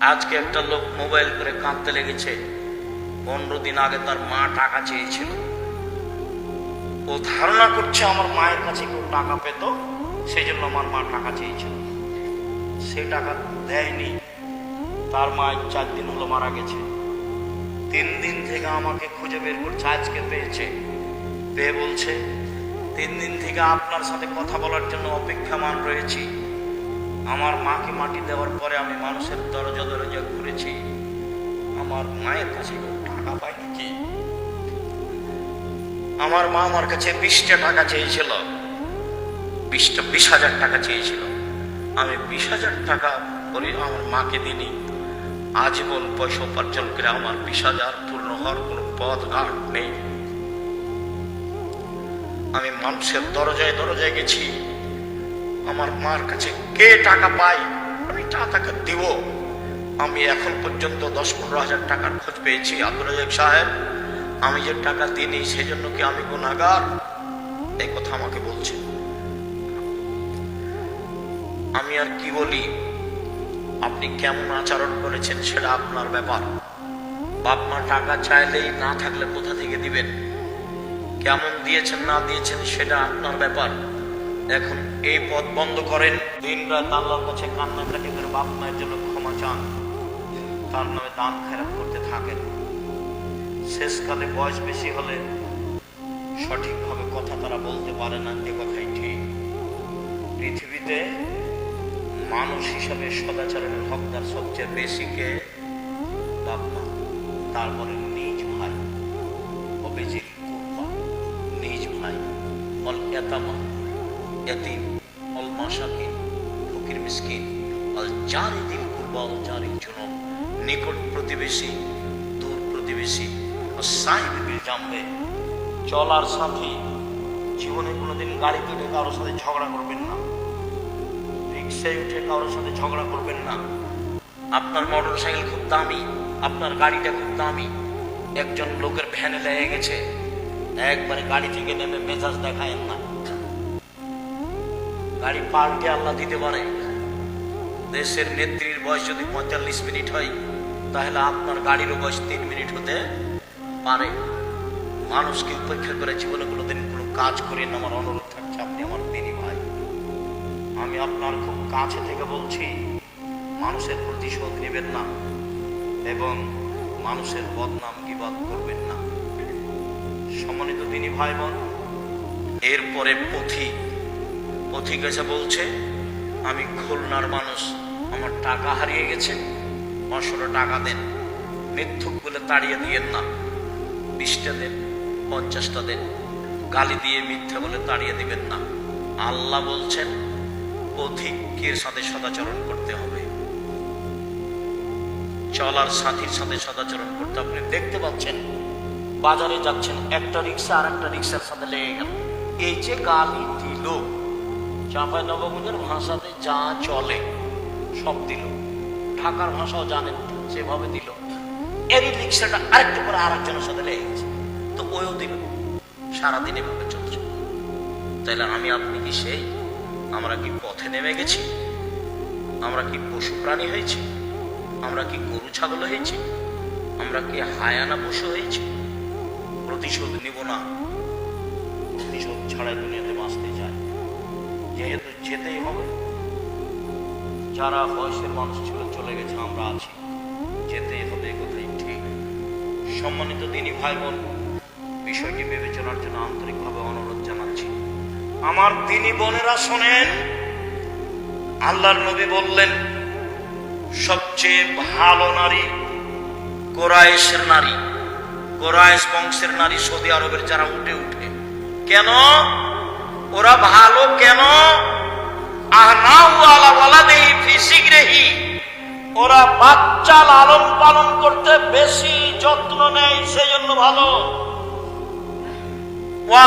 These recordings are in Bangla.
আজকে একটা লোক মোবাইল করে কাঁদতে লেগেছে। পনেরো দিন আগে তার মা টাকা চেয়েছিল। ও ধারণা করছে আমার মায়ের কাছে কেউ টাকা পেত সেই জন্য আমার মা টাকা চেয়েছিল। সে টাকা দেয়নি। তার মা চার দিন হলো মারা গেছে। তিন দিন থেকে আমাকে খুঁজে বের করছে, আজকে পেয়েছে। পেয়ে বলছে, তিন দিন থেকে আপনার সাথে কথা বলার জন্য অপেক্ষামান রয়েছি। আমার মাকে মাটি দেওয়ার পরে আমি মানুষের দরজা দরজা ঘুরেছি। আমার মায়ের কাছে টাকা পাইনি। কি আমার মা আমার কাছে বিশটা টাকা চেয়েছিল। বিশটা, বিশ হাজার টাকা চেয়েছিল। আমি বিশ হাজার টাকা করে আমার মাকে দিনি আজীবন পয়সা উপার্জন করে আমার বিশ হাজার পূর্ণ হওয়ার কোনো পথ ঘাট নেই। আমি মানুষের দরজায় দরজায় গেছি। আমার মার কাছে কে টাকা পায়, আমি টাকা দিব। আমি এখন পর্যন্ত দশ পনেরো হাজার টাকার খোঁজ পেয়েছি। আব্দুল রাজাক সাহেব, আমি যে টাকা দিইনি, সেজন্য কি আমি গুণাগার এই কথা আমাকে বলছে। আমি আর কি বলি? আপনি কেমন আচরণ করেছেন সেটা আপনার ব্যাপার। বাপ মা টাকা চাইলেই না থাকলে কোথা থেকে দিবেন? কেমন দিয়েছেন, না দিয়েছেন সেটা আপনার ব্যাপার। এখন এই পথ বন্ধ করেন। দিন রাত আল্লাহর কাছে কান্নাকাটি করে বাপ মায়ের জন্য ক্ষমা চান। তার নামে দান খেরাপ করতে থাকেন। শেষকালে বয়স বেশি হলে সঠিকভাবে কথা তারা বলতে পারে না, এ কথাই ঠিক। পৃথিবীতে মানুষ হিসাবে সদাচরণের হকদার সবচেয়ে বেশি কে? তারপরে ফকির মিসকিন অল জারি দিন কুরবা অল জারি জুনব, নিকট প্রতিবেশী, দূর প্রতিবেশী সাহিব বিল জামবে। চলার সাথে জীবনে কোনোদিন গাড়ি উঠে কারোর সাথে ঝগড়া করবেন না। রিক্সায় উঠে কারোর সাথে ঝগড়া করবেন না। আপনার মোটর সাইকেল খুব দামি, আপনার গাড়িটা খুব দামি। একজন লোকের ভ্যানে লেগে গেছে, একবারে গাড়ি থেকে নেমে মেজাজ দেখায় না। গাড়ি পাল্টে আল্লাহ দিতে পারে। দেশের নেত্রীর বয়স যদি পঁয়তাল্লিশ মিনিট হয়, তাহলে আপনার গাড়িরও বয়স তিন মিনিট হতে পারে। মানুষকে উপেক্ষা করে জীবনে কোনোদিন কোনো কাজ করেন আমার অনুরোধ থাকছে, আপনি আমার দিনী ভাই। আমি আপনার খুব কাছে থেকে বলছি, মানুষের প্রতিশোধ নেবেন না এবং মানুষের বদনাম গিবাদ করবেন না। সম্মানিত তিনি ভাই বোন এরপরে পথিক। পথিক এসে বলছে আমি খুলনার মানুষ। আমার টাকা হারিয়ে গেছে। পাঁচশোটা টাকা দেন। মিথ্যুক বলে তাড়িয়ে দিয়েন না। বিশটা দেন, পঞ্চাশটা দেন। গালি দিয়ে মিথ্যে বলে তাড়িয়ে দিবেন না। আল্লাহ বলছেন পথিকের সাথে সদাচরণ করতে হবে? চলার সাথীর সাথে সদাচরণ করতে আপনি দেখতে পাচ্ছেন, বাজারে যাচ্ছেন, একটা রিক্সা আর একটা রিক্সার সাথে লেগে গেল। এই যে গালি দিল, চাঁপাই নবগঞ্জের ভাষাতে যা চলে, সব দিল। ঢাকার ভাষাও জানেন যেভাবে দিল। এরই রিক্সাটা আরেকটু করে আরেকজনের সাথে লেগে গেছে। তো ওইও দিল। সারাদিন এভাবে চলছে। তাইলে আমি, আপনি কি সেই? আমরা কি পথে নেমে গেছি? আমরা কি পশু প্রাণী হয়েছি? আমরা কি গরু ছাগল হয়েছি? আমরা কি হায়ানা পশু হয়েছি? প্রতিশোধ নিব না। প্রতিশোধ ছাড়াই দুনিয়াতে বাঁচতে চায় যেহেতু যেতেই হবে। যারা বয়সের মানুষ ছিল, চলে গেছে, আমরা আছি। যেতেই হবে এ কথাই ঠিক। সম্মানিত দিনী ভাই বোন বিষয়টি বিবেচনার জন্য আন্তরিকভাবে অনুরোধ জানাচ্ছি। আমার দিনী বোনেরা শোনেন, আল্লাহর নবী বললেন, সবচেয়ে ভালো নারী কোরাইশের নারী। কোরাইশ বংশের নারী সৌদি আরবের যারা উঠে উঠে। কেন? ওরা ভালো কেন? ওরা বাচ্চা লালন পালন করতে বেশি যত্ন নেয় সেই জন্য ভালো। ওয়া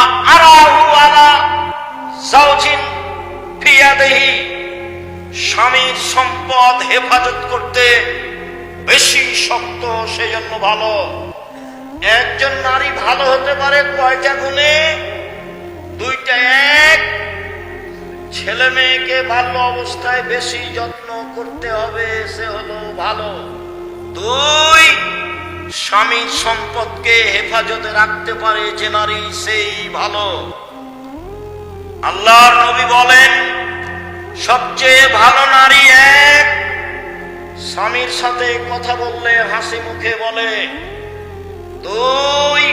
স্বামীর সম্পদ হেফাজত করতে বেশি শক্ত, সেজন্য ভালো। একজন নারী ভালো হতে পারে কয়টা গুণে? দুইটা এক ছেলে মেয়েকে ভালো অবস্থায় বেশি যত্ন করতে হবে, সে হলো ভালো। দুই স্বামীর সম্পদকে হেফাজতে রাখতে পারে যে নারী সেই ভালো। আল্লাহর নবী বলেন, সবচেয়ে ভালো নারী এক। স্বামীর সাথে কথা বললে হাসি মুখে বলে। দুই,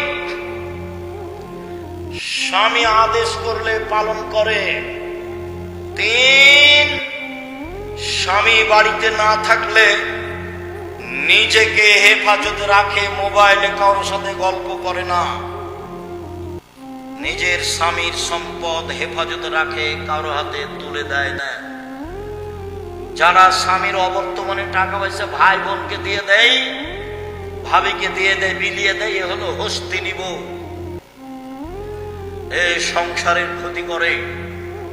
স্বামী আদেশ করলে পালন করে। তিন স্বামী বাড়িতে না থাকলে নিজেকে হেফাজতে রাখে, মোবাইলে কারোর সাথে গল্প করে না। নিজের স্বামীর সম্পদ হেফাজতে রাখে, কারও হাতে তুলে দেয় না। যারা স্বামীর অবর্তমানে টাকা পয়সা ভাই বোনকে দিয়ে দেয়, ভাবিকে দিয়ে দেয়, বিলিয়ে দেয়, এ হলো হস্তি নিব এ সংসারের ক্ষতি করে।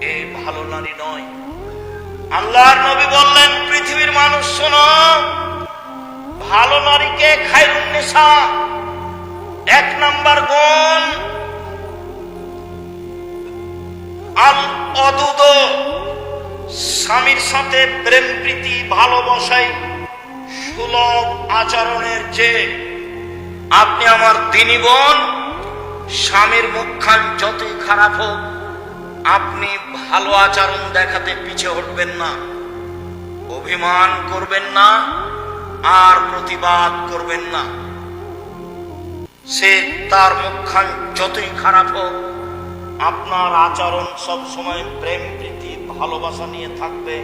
এ ভালো নারী নয়। আল্লাহর নবী বললেন, পৃথিবীর মানুষ শোনো, ভালো নারীকে খাইরুন নেশা। এক নাম্বার গুণ আল অদুদ স্বামীর সাথে প্রেম প্রীতি ভালোবাসাই সুলভ আচরণের যে আপনি আমার দিনী বোন, স্বামীর মুখখান যতই খারাপ হোক আপনি ভালো আচরণ দেখাতে পিছে হটবেন না। অভিমান করবেন না আর প্রতিবাদ করবেন না। সে তার মুখখান যতই খারাপ হোক, আপনার আচরণ সব সময় প্রেম, প্রীতি, ভালোবাসা নিয়ে থাকবে,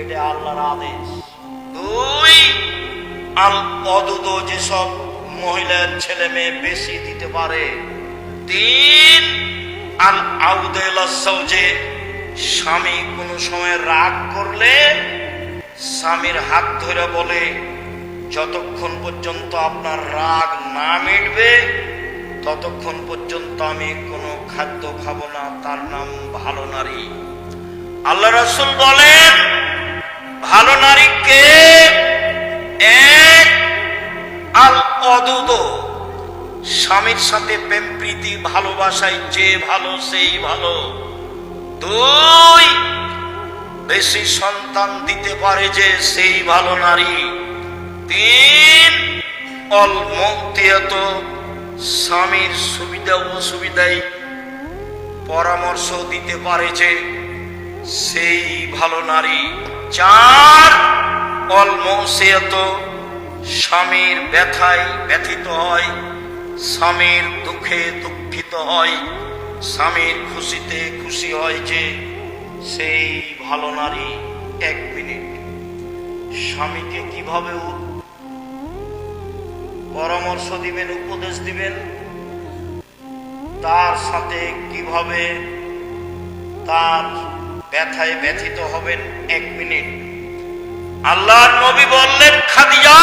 এটা আল্লাহর আদেশ। দুই, আল অদুদ যেসব মহিলার ছেলে মেয়ে বেশি দিতে পারে। তিন আউদেল যে স্বামী কোনো সময় রাগ করলে স্বামীর হাত ধরে বলে, যতক্ষণ পর্যন্ত আপনার রাগ না মিটবে, ততক্ষণ পর্যন্ত আমি কোনো খাদ্য খাব না, তার নাম ভালো নারী। আল্লাহ রসুল বলেন, ভালো নারীকে এক আল অদুদ স্বামীর সাথে প্রেম, প্রীতি, ভালোবাসায় যে ভালো, সেই ভালো। দুই, বেশি সন্তান দিতে পারে যে সেই ভালো নারী। তিন অলমতিয়াত স্বামীর সুবিধা, অসুবিধায় পরামর্শ দিতে পারে যে সেই ভালো নারী। চার অলমসিয়ত স্বামীর ব্যথায় ব্যথিত হয়। স্বামীর দুঃখে দুঃখিত হয়, স্বামীর খুশিতে খুশি হয় যে সেই ভালো নারী এক মিনিট। স্বামীকে কীভাবে পরামর্শ দিবেন, উপদেশ দিবেন? তার সাথে কীভাবে তার ব্যথায় ব্যথিত হবেন এক মিনিট। আল্লাহর নবী বললেন, খাদিজা,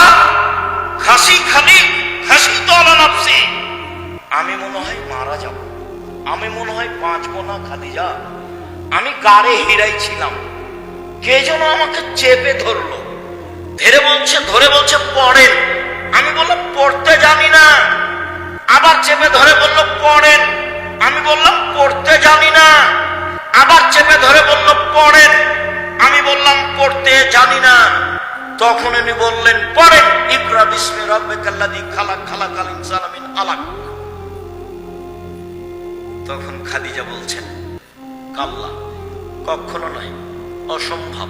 খাসি খালি আমি মনে হয় মারা যাব। আমি মনে হয় বাঁচবো না খাদিজা। আমি গাড়ে হিরাই ছিলাম। কে যেন আমাকে চেপে ধরলো। ধরে বলছে ধরে বলছে, পড়েন। আমি বললাম, পড়তে জানি না। আবার চেপে ধরে বলল, পড়েন। আমি বললাম, পড়তে জানি না। আবার চেপে ধরে বলল, পড়েন। আমি বললাম, পড়তে জানি না। তখন উনি বললেন, পরে ইকরা বিস্মে রব্বে কাল্লাদি খালাক খালাক আল ইনসান মিন আলাক। তখন খাদিজা বলছেন, কাল্লা, কখনো নয়, অসম্ভব,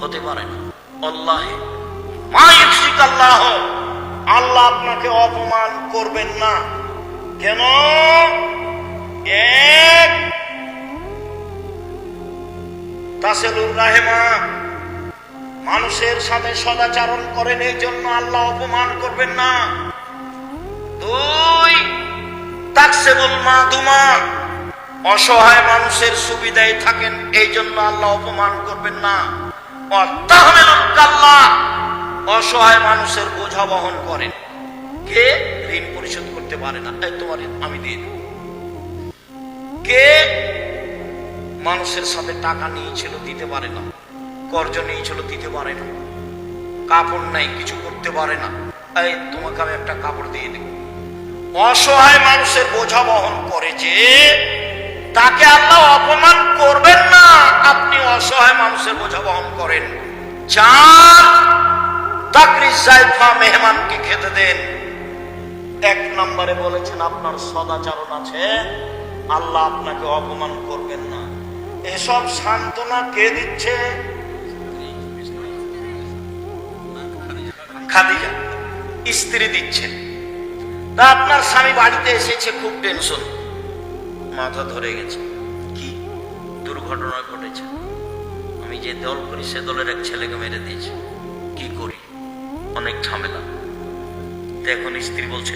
হতে পারে না। আল্লাহে, মা ইফসিক আল্লাহ আল্লাহ আপনাকে অপমান করবেন না। কেন? এক, তাসেলুর রাহেমা মানুষের সাথে সদাচারণ করেন, এই জন্য আল্লাহ অপমান করবেন না। দুই তাকসেবুল মাদুমা, অসহায় মানুষের সুবিধায় থাকেন, এই জন্য আল্লাহ অপমান করবেন না। অসহায় মানুষের বোঝা বহন করেন। কে ঋণ পরিশোধ করতে পারে না? তোমার আমি দিয়ে দেব। কে মানুষের সাথে টাকা নিয়েছিল, দিতে পারে না? কর্জ নিয়েছিল দিতে পারে না কাপড় নাই, কিছু করতে পারে না। এই, তোমাকে আমি একটা কাপড় দিয়ে দেব। অসহায় মানুষের বোঝা বহন করে যে তাকে আল্লাহ অপমান করবেন না, আপনি অসহায় মানুষের বোঝা বহন করেন। চার তাকরিস জাইফা মেহমানকে খেতে দেন। এক নম্বরে বলেছেন, আপনার সদাচরণ আছে, আল্লাহ আপনাকে অপমান করবেন না। এসব সান্ত্বনা কে দিচ্ছে? খাদিজা স্ত্রী দিচ্ছেন। তা আপনার স্বামী বাড়িতে এসেছে খুব টেনশন মাথা ধরে গেছে। কি দুর্ঘটনা ঘটেছে? আমি যে দল করি সে দলের এক ছেলেকে মেরে দিয়েছে। কি করি? অনেক ঝামেলা। এখন স্ত্রী বলছে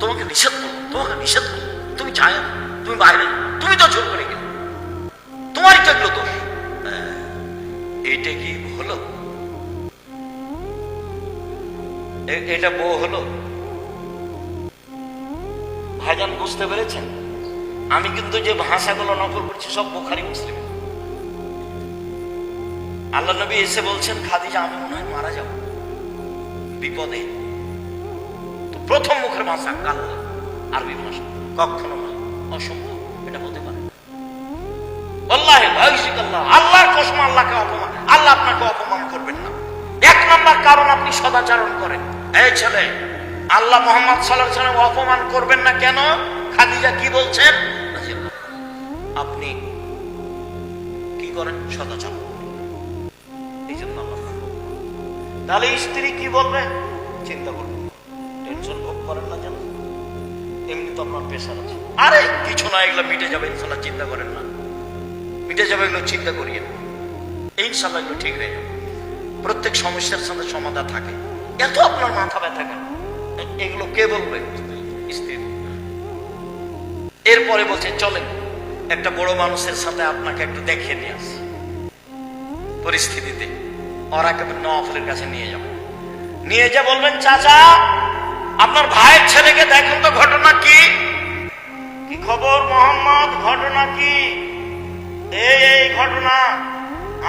তোমাকে নিষেধ করো তোমাকে নিষেধ করো তুমি চায় তুমি বাইরে তুমি তো জোর করে গেলে। তোমারই তো দোষ। হ্যাঁ, এটা কি হলো এটা বউ হলো? ভাইজান, বুঝতে পেরেছেন? আমি কিন্তু যে ভাষাগুলো নকল করছি, সব বোখারি মুসলিম। আল্লাহ নবী এসে বলছেন, খাদিজা, আমি মনে হয় মারা যাব। বিপদে। তো প্রথম মুখের ভাষা, কাল্লা, আরবি ভাষা। কখনো নয়, অসম্ভব, এটা হতে পারে। আল্লাহ। আল্লাহ কসম, আল্লাহকে অপমান আল্লাহ আপনাকে অপমান করবেন না। এক নম্বর কারণ আপনি সদাচরণ করেন। এই ছেলে, আল্লাহ মোহাম্মদ সাল্লাহ সাল্লাম অপমান করবেন না কেন? খাদিজা কি বলছেন? আপনি কি করেন? সদাচরণ এই জন্য। তাহলে স্ত্রী কি বলবে? চিন্তা করবেন টেনশন ভোগ করেন না যেন এমনি তো আপনার পেশার আছে। আরে, কিছু না, এগুলো মিটে যাবে ইনশাল্লাহ চিন্তা করেন না। মিটে যাবে, এগুলো চিন্তা করিয়ে না ইনশাল্লাহ এগুলো ঠিক হয়ে যাবে। প্রত্যেক সমস্যার সাথে সমাধান থাকে। এত আপনার মাথা ব্যথা কেন? এগুলো কে বলবে? স্ত্রী। এরপরে বলছে, চলেন, একটা বড় মানুষের সাথে আপনাকে একটু দেখিয়ে নিয়ে আসি। পরিস্থিতিতে ওরা একেবারে নফলের কাছে নিয়ে যাবে। নিয়ে যা বলবেন, চাচা, আপনার ভাইয়ের ছেলেকে দেখেন তো ঘটনা কি? কি খবর, মোহাম্মদ? ঘটনা কি? এই এই ঘটনা।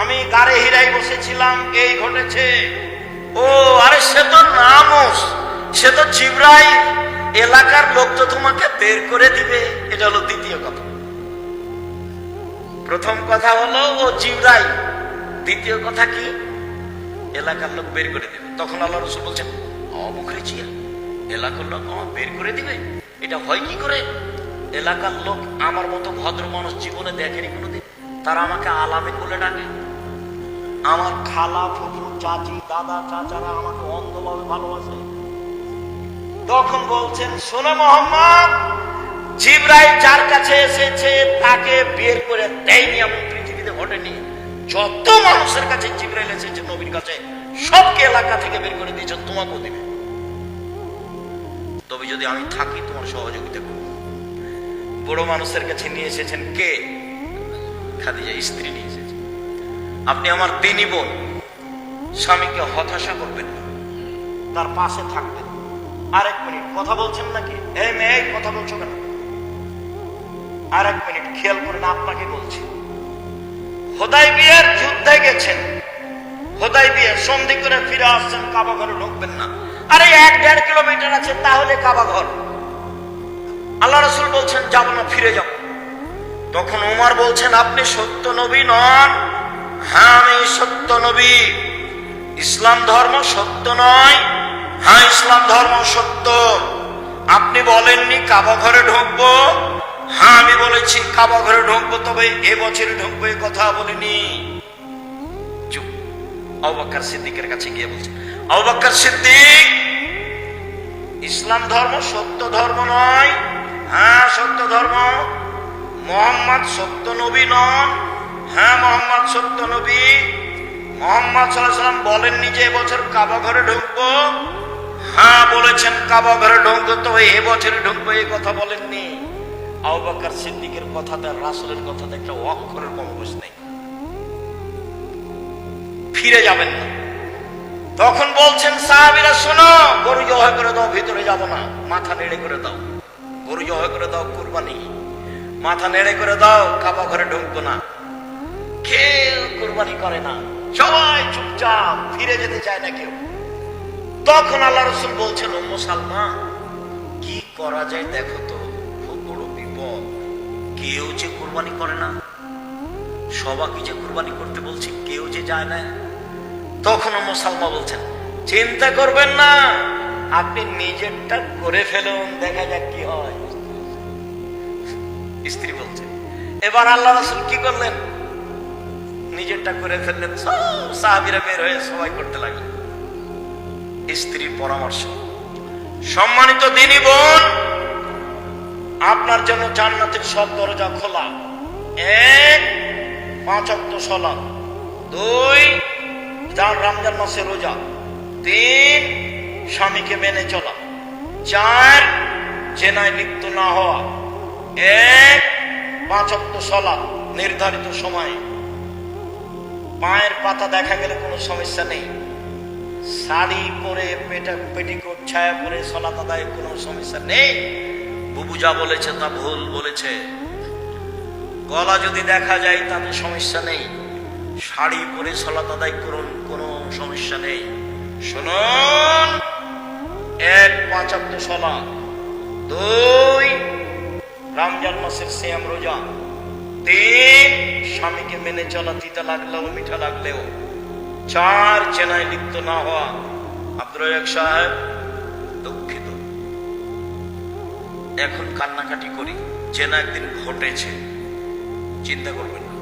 আমি গাড়ি হিরাই বসেছিলাম, এই ঘটেছে। ও, আরে সে তো নামস। সে তো চিবরাই এলাকার লোক তো তোমাকে বের করে দিবে। এটা হলো দ্বিতীয় কথা। প্রথম কথা হলো, ও জিবরাই দ্বিতীয় কথা কি? এলাকার লোক বের করে দেবে। তখন আল্লাহ রসুল বলছেন অবুখরে চিয়া এলাকার লোক বের করে দিবে? এটা হয় কি করে? এলাকার লোক আমার মতো ভদ্র মানুষ জীবনে দেখেনি কোনোদিন। তারা আমাকে আলামে বলে ডাকে। আমার খালা, ফুফু চাচি, দাদা, চাচারা আমাকে অন্ধভাবে ভালোবাসে। তখন বলছেন, শোনো মোহাম্মদ, জিব্রাইল যার কাছে এসেছে তাকে বের করে দেয়নি এমন পৃথিবীতে ঘটেনি। যত মানুষের কাছে জিব্রাইল এসেছে নবীর কাছে, সবকে এলাকা থেকে বের করে দিয়েছে তোমাকেও দিবে। তবে যদি আমি থাকি তোমার সহযোগিতা করব। বড় মানুষের কাছে নিয়ে এসেছেন কে? খাদিজা স্ত্রী নিয়ে এসেছে। আপনি আমার দিনী বোন। স্বামীকে হতাশা করবেন না। তার পাশে থাকবেন। আরেক মিনিট, কথা বলছেন নাকি? এই মেয়ে, কথা বলছো কেন? আরেক মিনিট, খেয়াল করেন আপনাকে বলছি। হোদাই বিয়ের যুদ্ধে গেছেন। হোদাই বিয়ে, সন্ধি করে ফিরে আসছেন, কাবা ঘরে ঢুকবেন না। আরে, এক দেড় কিলোমিটার আছে, তাহলে কাবা ঘর। আল্লাহ রসুল বলছেন, যাব না, ফিরে যাব। তখন উমার বলছেন, আপনি সত্য নবী নন? হ্যাঁ আমি সত্য নবী। ইসলাম ধর্ম সত্য নয়। হ্যাঁ ইসলাম ধর্ম সত্য। আপনি বলেননি কাবা ঘরে ঢুকবো। হ্যাঁ আমি বলেছি কাবা ঘরে ঢুকবো, তবে এ বছরে ঢুকবো, এ কথা বলিনি। চুপ। অবাক্কার সিদ্দিকের কাছে গিয়ে বলছে অবাক্কার সিদ্দিক, ইসলাম ধর্ম সত্য ধর্ম নয়। হ্যাঁ সত্য ধর্ম। মোহাম্মদ সত্য নবী নন। হ্যাঁ মোহাম্মদ সত্য নবী। মোহাম্মদ সাল্লাম বলেননি যে এবছর কাবা ঘরে ঢুকবো? হ্যাঁ বলেছেন কাবা ঘরে ঢুকবো তো এ বছরে ঢুকবো, এই কথা বলেননি। আবাকার সিদ্দিকের কথাতে, রাসুলের কথাতে একটা অক্ষরের কম বুঝ নেই। ফিরে যাবেন না। তখন বলছেন, সাহাবিরা, শোনো, গরু জবাই করে দাও, ভিতরে যাব না, মাথা নেড়ে করে দাও। গরু জবাই করে দাও, কুরবানি। মাথা নেড়ে করে দাও কাবা ঘরে ঢুকবো না। কেউ কুরবানি করে না। সবাই চুপচাপ ফিরে যেতে চায় না কেউ। তখন আল্লাহ রসুল বলছেন, উম্মু সালমা কি করা যায় দেখো তো, খুব বড় বিপদ। কেউ যে কোরবানি করে না সবাইকে যে কোরবানি করতে বলছে, কেউ যে যায় না। তখন মুসালমা বলছেন, চিন্তা করবেন না, আপনি নিজেরটা করে ফেলুন, দেখা যাক কি হয়। স্ত্রী বলছে, এবার আল্লাহ রসুল কি করলেন? নিজেরটা করে ফেললেন। সব সাহাবিরা বের হয়ে সবাই করতে লাগলেন স্ত্রীর পরামর্শ, সম্মানিত দিনী বোন, আপনার জন্য জান্নাতের সব দরজা খোলা। এক, পাঁচ অক্ট সলাপ দুই চার রমজান মাসে রোজা। তিন, স্বামীকে মেনে চলা। চার, জেনায় লিপ্ত না হওয়া। এক, পাঁচ অক্ট সলা নির্ধারিত সময়ে। পায়ের পাতা দেখা গেলে কোনো সমস্যা নেই। শাড়ি পরে পেটা পেটিকোট, ছায়া পরে সলাত আদায় কোনো সমস্যা নেই। বুবু যা বলেছে তা ভুল বলেছে। গলা যদি দেখা যায় তাতে সমস্যা নেই। শাড়ি পরে সলাত আদায় করুন, কোনো সমস্যা নেই। শুনুন, এক পাঁচাত্তর সলা দুই, রমজান মাসের শ্যাম রোজা। তিন স্বামীকে মেনে চলা তিতা লাগলেও, মিঠা লাগলেও, চার চেনায় লিপ্ত না হওয়া আব্দুল সাহেব দুঃখিত এখন কান্নাকাটি করি চেনা একদিন ঘটেছে, চিন্তা করবেন না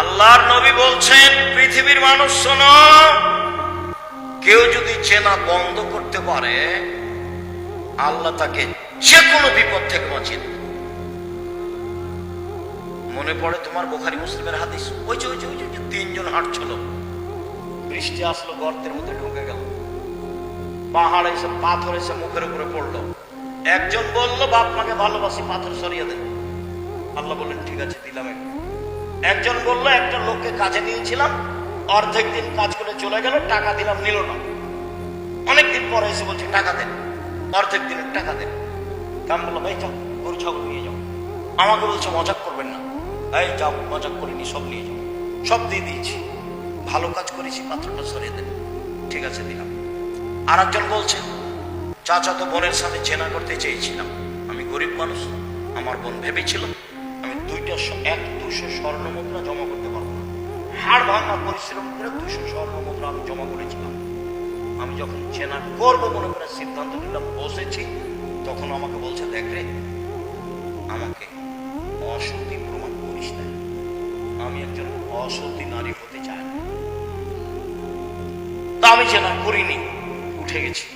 আল্লাহর নবী বলছেন, পৃথিবীর মানুষ শোনো, কেউ যদি চেনা বন্ধ করতে পারে, আল্লাহ তাকে যে কোনো বিপদ থেকে বাঁচিয়ে। মনে পড়ে তোমার বোখারি মুসলিমের হাদিস? ওই যে ওই যে ওই যে তিনজন হাঁটছিল। বৃষ্টি আসলো, গর্তের মধ্যে ঢুকে গেল। পাহাড় এসে পাথর এসে মুখের উপরে পড়ল। একজন বলল, বাপ মাকে ভালোবাসি, পাথর সরিয়ে দেন আল্লাহ বললেন, ঠিক আছে, দিলাম একজন বলল, একটা লোককে কাজে নিয়েছিলাম, অর্ধেক দিন কাজ করে চলে গেল, টাকা দিলাম, নিল না। অনেকদিন পরে এসে বলছে, টাকা দেন অর্ধেক দিনের টাকা দেন তা আমি বললাম, এই যাও, গরু, ছাগল নিয়ে যাও। আমাকে বলছে, মজাক করবেন না। এই যাও মজাক করিনি, সব নিয়ে সব দিয়ে দিয়েছি। ভালো কাজ করেছি, পাত্রটা সরিয়ে দেন। ঠিক আছে, দিলাম। আর একজন বলছে, চাচা তো বোনের সাথে চেনা করতে চেয়েছিলাম। আমি গরিব মানুষ, আমার বোন ভেবেছিল আমি দুইটা এক দুশো স্বর্ণ মুদ্রা জমা করতে পারব না। হাড় ভাঙা পরিশ্রম করে দুশো স্বর্ণ মুদ্রা আমি জমা করেছিলাম। আমি যখন চেনা করব মনে করে সিদ্ধান্ত নিলাম, বসেছি। তখন আমাকে বলছে, দেখ রে অসতী নারী হতে চাই না। তা আমি চেনা করিনি, উঠে গেছি,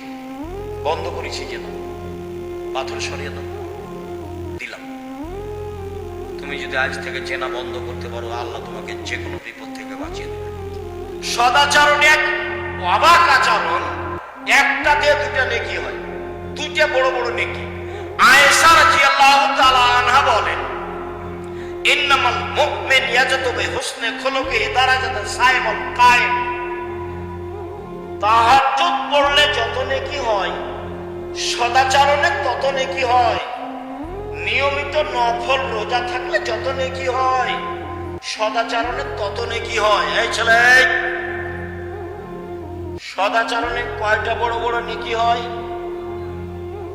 বন্ধ করেছি যেন পাথর সরিয়ে দাও, দিলাম। তুমি যদি আজ থেকে চেনা বন্ধ করতে পারো, আল্লাহ তোমাকে যে কোনো বিপদ থেকে বাঁচিয়ে দেবে। সদাচরণ এক, অবাক আচরণ, একটা দিয়ে দুটা নেকি হয় দুটা বড় বড় নেকি। আয়েশা রাদিয়াল্লাহু তাআলা আনহা বলেন ইন্নামাল মুমিন ইয়াজাতু বিহুসনি খুলুকিহি দারাজাতান সাইমুল কায়েম তাহাজ্জুদ পড়লে যত নেকি হয়, সদাচরণে তত নেকি হয়, নিয়মিত নফল রোজা থাকলে যত নেকি হয়, সদাচরণে তত নেকি হয়। এই ছেলে। সদাচরণে কয়টা বড় বড় নেকি হয়?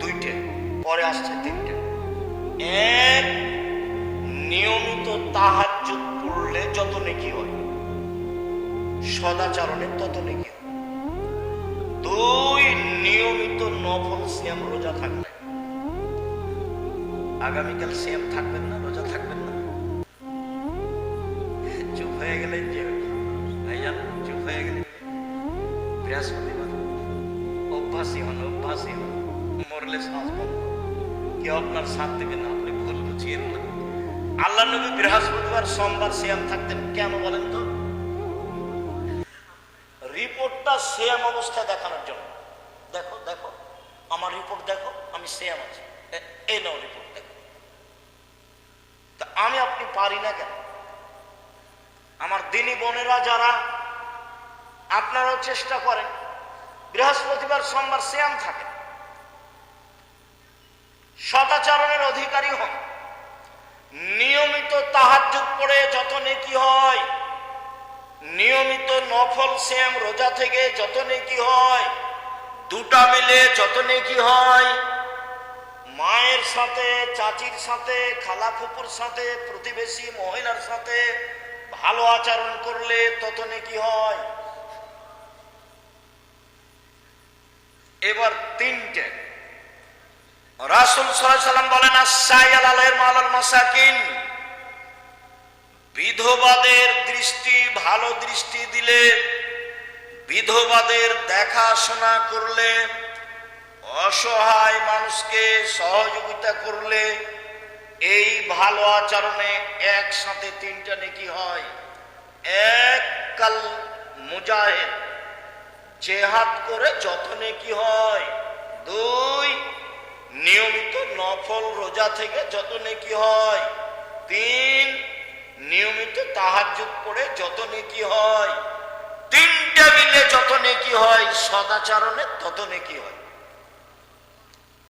দুইটে, পরে আসছে তিনটে। এক নিয়মিত তাহাজ্জুদ পড়লে যত নেকি হয়, সদাচরণে তত নেকি হয়। দুই নিয়মিত নফল সিয়াম রোজা থাকলে আগামীকাল সিয়াম থাকবেন না, রোজা থাকবেন না? চুপ হয়ে গেলে যে চুপ হয়ে গেলে বৃহস্পতিবার। অভ্যাসী হন অভ্যাসী হন মরলে শ্বাস বন্ধ। কেউ আপনার সাথ দেবে না, আপনি ভুল বুঝিয়ে না আল্লাহ নবী বৃহস্পতিবার সোমবার সিয়াম থাকতেন। কেন বলেন তো? রিপোর্টটা সেম অবস্থায় দেখানোর জন্য। দেখো দেখো, আমার রিপোর্ট দেখো, আমি সেম আছি। এই নাও রিপোর্ট, দেখো। তা আমি আপনি পারি না কেন? আমার দিনী বোনেরা যারা, আপনারাও চেষ্টা করেন। বৃহস্পতিবার সোমবার শ্যাম থাকে। সদাচরণের অধিকারী হন। নিয়মিত তাহাজ্জুদ পড়ে যত নেকি হয়, নিয়মিত নফল শ্যাম রোজা থেকে যত নেকি হয়, দুটা মিলে যত নেকি হয়, মায়ের সাথে, চাচির সাথে, খালা ফুপুর সাথে, প্রতিবেশী মহিলার সাথে ভালো আচরণ করলে তত নেকি হয়। এবার তিনটে। রাসুল সাল্লাম বলেন আসাইয়াল আলাইহির মালাল মাসাকিন। বিধবাদের দৃষ্টি ভালো দৃষ্টি দিলে, বিধবাদের দেখাশোনা করলে, অসহায় মানুষকে সহযোগিতা করলে, এই ভালো আচরণে একসাথে তিনটা নেকি হয়। এক কাল মুজাহিদ, জেহাদ করে যত নেকি হয়, দুই নিয়মিত নফল রোজা থেকে যত নেকি হয়, তিন নিয়মিত তাহাজ্জুদ পড়ে যত নেকি হয়, তিনটা মিলে যত নেকি হয়, সদাচারণে তত নেকি হয়।